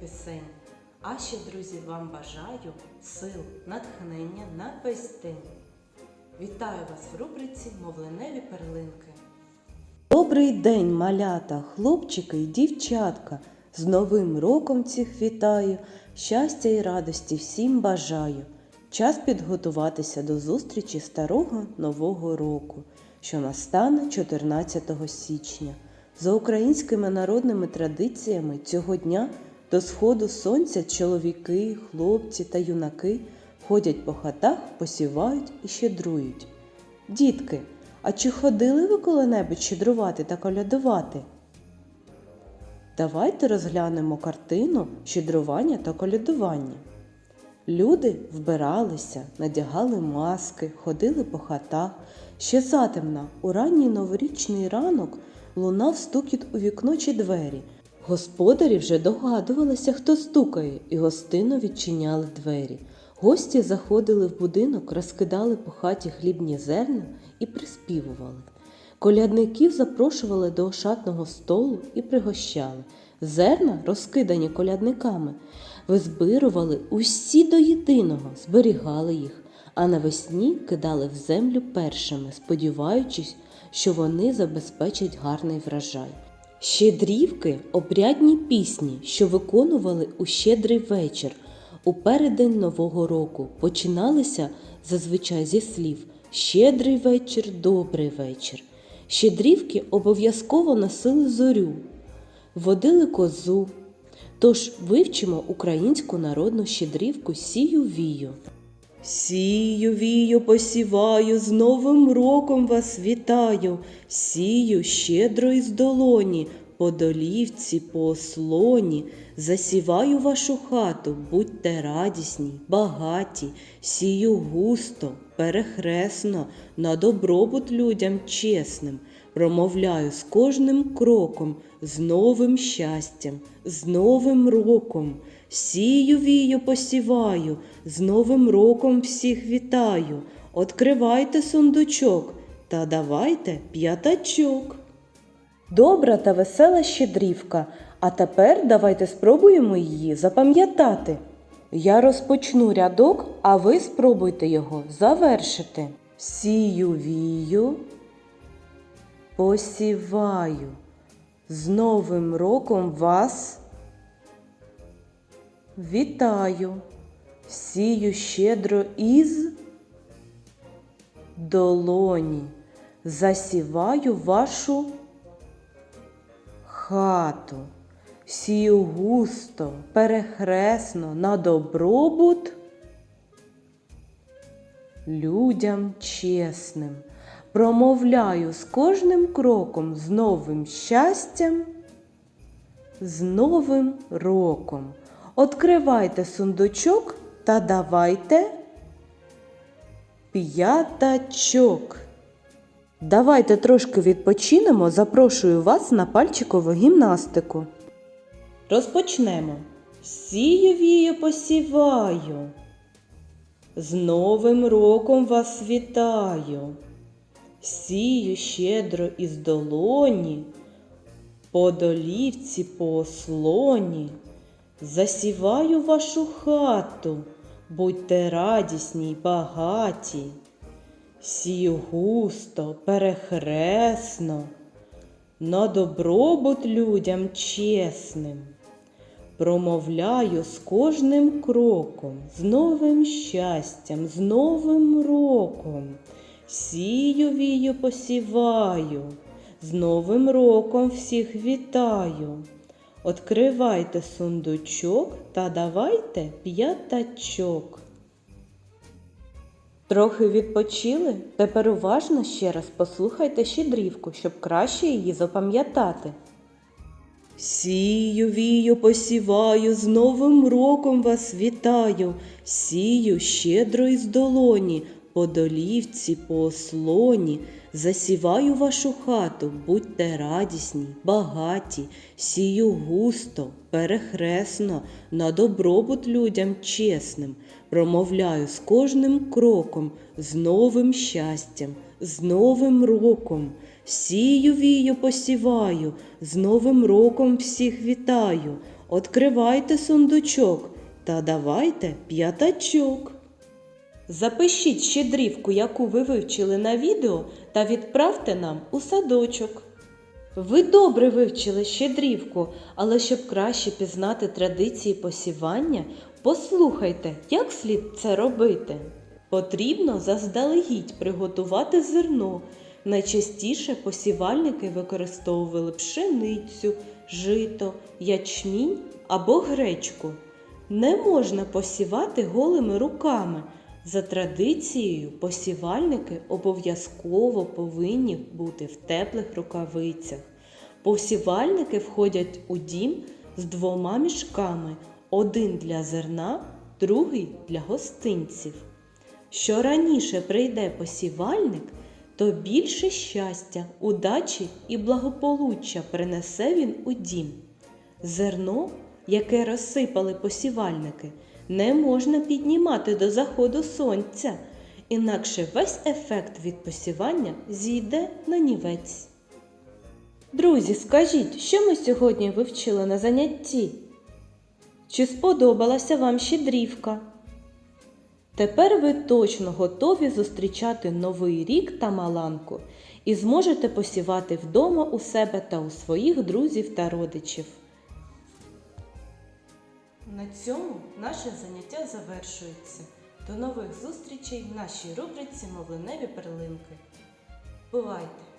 пісень. А ще, друзі, вам бажаю сил, натхнення на весь день. Вітаю вас в рубриці Мовленеві перлинки. Добрий день, малята, хлопчики і дівчатка. З Новим роком всіх вітаю, щастя і радості всім бажаю. Час підготуватися до зустрічі старого Нового року, що настане 14 січня. За українськими народними традиціями цього дня до сходу сонця чоловіки, хлопці та юнаки ходять по хатах, посівають і щедрують. Дітки, а чи ходили ви коли-небудь щедрувати та колядувати? Давайте розглянемо картину щедрування та колядування. Люди вбиралися, надягали маски, ходили по хатах. Ще затемна, у ранній новорічний ранок лунав стукіт у вікно чи двері. Господарі вже догадувалися, хто стукає, і гостинно відчиняли двері. Гості заходили в будинок, розкидали по хаті хлібні зерна і приспівували. Колядників запрошували до ошатного столу і пригощали. Зерна, розкидані колядниками, визбирували усі до єдиного, зберігали їх, а навесні кидали в землю першими, сподіваючись, що вони забезпечать гарний врожай. Щедрівки обрядні пісні, що виконували у щедрий вечір, у переддень Нового року, починалися зазвичай зі слів Щедрий вечір, добрий вечір. Щедрівки обов'язково носили зорю, водили козу. Тож вивчимо українську народну щедрівку сію вію. Сію вію посіваю, з Новим роком вас вітаю, сію щедро із долоні, по долівці, по ослоні, засіваю вашу хату, будьте радісні, багаті, сію густо, перехресно, на добробут людям чесним, промовляю з кожним кроком, з новим щастям, з новим роком. Сію вію посіваю, з Новим роком всіх вітаю. Откривайте сундучок та давайте п'ятачок. Добра та весела щедрівка. А тепер давайте спробуємо її запам'ятати. Я розпочну рядок, а ви спробуйте його завершити. Сію вію, посіваю. З Новим роком вас вітаю. Сію щедро із долоні. Засіваю вашу хату. Сію густо, перехресно на добробут людям чесним. Промовляю з кожним кроком з новим щастям, з новим роком. Откривайте сундучок та давайте п'ятачок. Давайте трошки відпочинемо, запрошую вас на пальчикову гімнастику. Розпочнемо. Сію вію посіваю. З Новим роком вас вітаю. Сію щедро із долоні, по долівці, по ослоні. Засіваю вашу хату, будьте радісні й багаті. Сію густо, перехресно, на добробут людям чесним. Промовляю з кожним кроком, з новим щастям, з новим роком. Сію вію посіваю, з новим роком всіх вітаю. Откривайте сундучок та давайте п'ятачок. Трохи відпочили? Тепер уважно ще раз послухайте щедрівку, щоб краще її запам'ятати. Сію вію посіваю, з Новим роком вас вітаю, сію щедро із долоні, по долівці, по ослоні, засіваю вашу хату, будьте радісні, багаті, сію густо, перехресно, на добробут людям чесним, промовляю з кожним кроком, з новим щастям, з новим роком. Сію вію посіваю, з Новим роком всіх вітаю. Откривайте сундучок та давайте п'ятачок. Запишіть щедрівку, яку ви вивчили на відео, та відправте нам у садочок. Ви добре вивчили щедрівку, але щоб краще пізнати традиції посівання, послухайте, як слід це робити. Потрібно заздалегідь приготувати зерно. Найчастіше посівальники використовували пшеницю, жито, ячмінь або гречку. Не можна посівати голими руками. За традицією, посівальники обов'язково повинні бути в теплих рукавицях. Посівальники входять у дім з двома мішками: один для зерна, другий для гостинців. Що раніше прийде посівальник, то більше щастя, удачі і благополуччя принесе він у дім. Зерно, яке розсипали посівальники, не можна піднімати до заходу сонця, інакше весь ефект від посівання зійде на нівець. Друзі, скажіть, що ми сьогодні вивчили на занятті? Чи сподобалася вам щедрівка? Тепер ви точно готові зустрічати новий рік та маланку і зможете посівати вдома у себе та у своїх друзів та родичів. На цьому наше заняття завершується. До нових зустрічей в нашій рубриці Мовленеві перлинки. Бувайте!